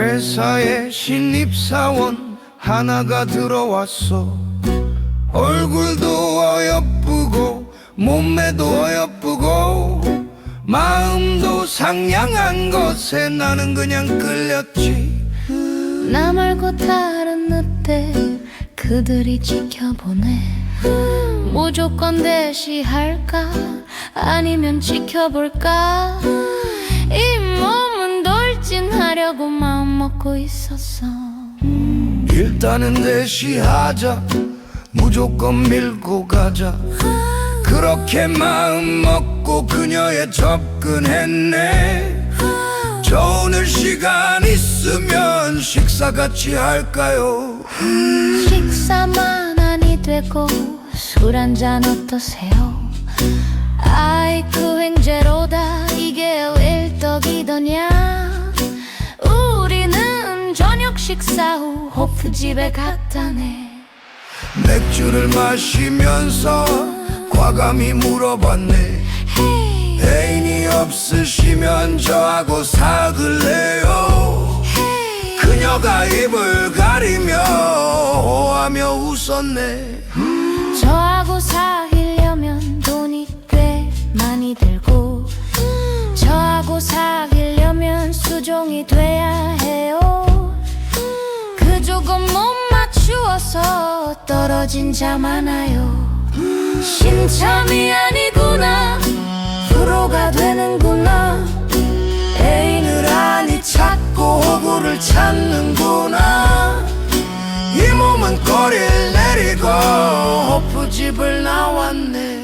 회사에 신입사원 하나가 들어왔어. 얼굴도 어여쁘고 몸매도 어여쁘고 마음도 상냥한 것에 나는 그냥 끌렸지. 나 말고 다른 늑대 그들이 지켜보네. 무조건 대시할까? 아니면 지켜볼까 하려고 마음 먹고 있었어. 일단은 대시하자. 무조건 밀고 가자. 그렇게 마음 먹고 그녀에 접근했네. 저 오늘 시간 있으면 식사 같이 할까요? 식사만 아니 되고 술 한잔 어떠세요? 아이 그 횡재로다. 이게 일떡이더냐 식사 후 호프집에 갔다네. 맥주를 마시면서 과감히 물어봤네. 애인이 없으시면 저하고 사귈래요? 헤이. 그녀가 입을 가리며 호하며 웃었네. 저하고 사귀려면 돈이 꽤 많이 들고 저하고 사귀려면 수종이 돼 떨어진 자 많아요. 신참이 아니구나. 프로가 되는구나. 애인을 아니 찾고 호구를 찾는구나. 이 몸은 꼬리를 내리고 호프집을 나왔네